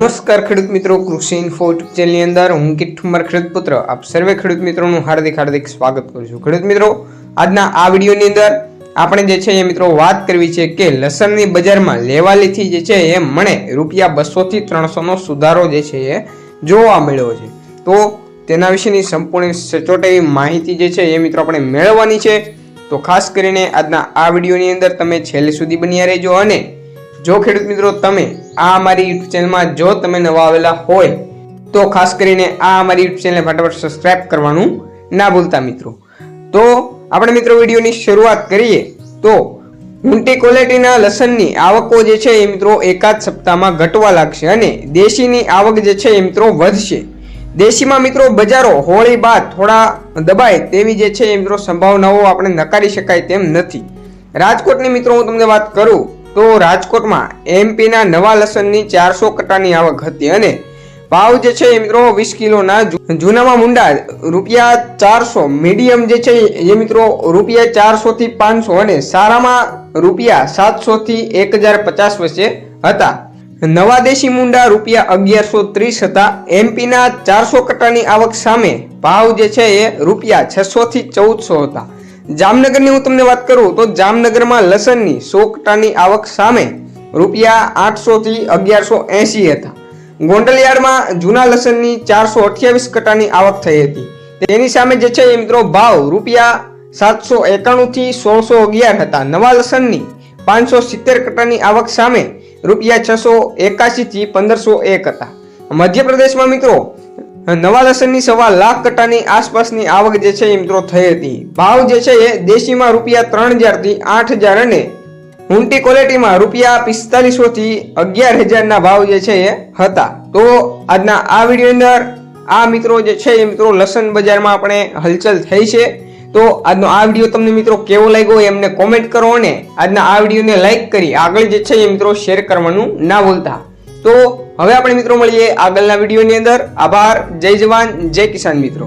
નમસ્કાર ખેડૂત મિત્રો, કૃષિ ઇન્ફો યુટ્યુબ ચેનલની અંદર હું કિટ ઠુમર ખેડૂત પુત્ર. આપ સર્વે ખેડૂત મિત્રોનું હાર્દિક હાર્દિક સ્વાગત કરું છું. ખેડૂત મિત્રો, આજના આ વિડીયોની અંદર આપણે જે છે એ મિત્રો વાત કરવી છે કે લસણની બજારમાં લેવાલીથી જે છે એ મણે રૂપિયા બસોથી ત્રણસોનો સુધારો જે છે એ જોવા મળ્યો છે. તો તેના વિશેની સંપૂર્ણ સચોટ એવી માહિતી જે છે એ મિત્રો આપણે મેળવવાની છે. તો ખાસ કરીને આજના આ વિડીયોની અંદર તમે છેલ્લે સુધી બન્યા રહેજો અને જો ખેડૂત મિત્રો તમે આ અમારી યુટ્યુબ ચેનલમાં જો તમે નવા આવેલા હોય, તો ખાસ કરીને આ અમારી યુટ્યુબ ચેનલને ફટાફટ સબસ્ક્રાઇબ કરવાનું ના ભૂલતા મિત્રો. તો આપણે મિત્રો વિડીયોની શરૂઆત કરીએ, તો ઊંટી ક્વોલિટીના લસણની આવકો જે છે એ મિત્રો એકાદ સપ્તાહમાં ઘટવા લાગશે અને દેશીની આવક જે છે એ મિત્રો વધશે. દેશીમાં મિત્રો બજારો હોળી બાદ થોડા દબાય તેવી જે છે એ મિત્રો સંભાવનાઓ આપણે નકારી શકાય તેમ નથી. રાજકોટની મિત્રો હું તમને વાત કરું તો રાજકોટમાં એમપીના નવા લસણની ચારસો કટાની આવક હતી અને ભાવ જે છે મિત્રો વીસ કિલોના જૂનામાં મુંડા રૂપિયા ચારસો, મીડિયમ જે છે એ મિત્રો રૂપિયા ચારસોથી પાંચસો અને સારામાં રૂપિયા સાતસોથી એક હજાર પચાસ વચ્ચે હતા. નવા દેશી મુંડા રૂપિયા અગિયારસો ત્રીસ હતા. એમપીના ચારસો કટ્ટાની આવક સામે ભાવ જે છે એ રૂપિયા છસોથી ચૌદસો હતા. જામનગરની હું તમને વાત કરું તો જામનગરમાં લસણની સો કટાની આવક સામે રૂપિયા આઠસોથી અગિયારસો એંસી હતા. ગોંડલયાર્ડમાં જૂના લસણની ચારસો અઠ્યાવીસ કટાની આવક થઈ હતી. તેની સામે જે છે એ મિત્રો ભાવ રૂપિયા સાતસો એકાણુંથી સોળસો અગિયાર હતા. નવા લસણની પાંચસો સિત્તેર કટાની આવક સામે રૂપિયા છસો એકાસીથી પંદરસો એક હતા. મધ્યપ્રદેશમાં મિત્રો નવા લસણની સવા લાખ ટકાની આસપાસની આવક જે છે એ મિત્રો થઈ હતી. ભાવ જે છે એ દેશીમાં રૂપિયા ત્રણ હજારથી આઠ હજાર અને ઊંટી ક્વોલિટીમાં રૂપિયા પિસ્તાલીસોથી અગિયાર હજારના ભાવ જે છે એ હતા. તો આજના આ વીડિયો અંદર આ મિત્રો જે છે એ મિત્રો લસણ બજારમાં આપણે હલચલ થઈ છે. તો આજનો આ વીડિયો તમને મિત્રો કેવો લાગ્યો એમને કોમેન્ટ કરો અને આજના આ વિડીયોને લાઈક કરી આગળ જે છે એ મિત્રો શેર કરવાનું ના ભૂલતા. તો હવે આપણે મિત્રો મળીએ આગળના વિડીયોની અંદર. આભાર. જય જવાન. જય કિસાન મિત્રો.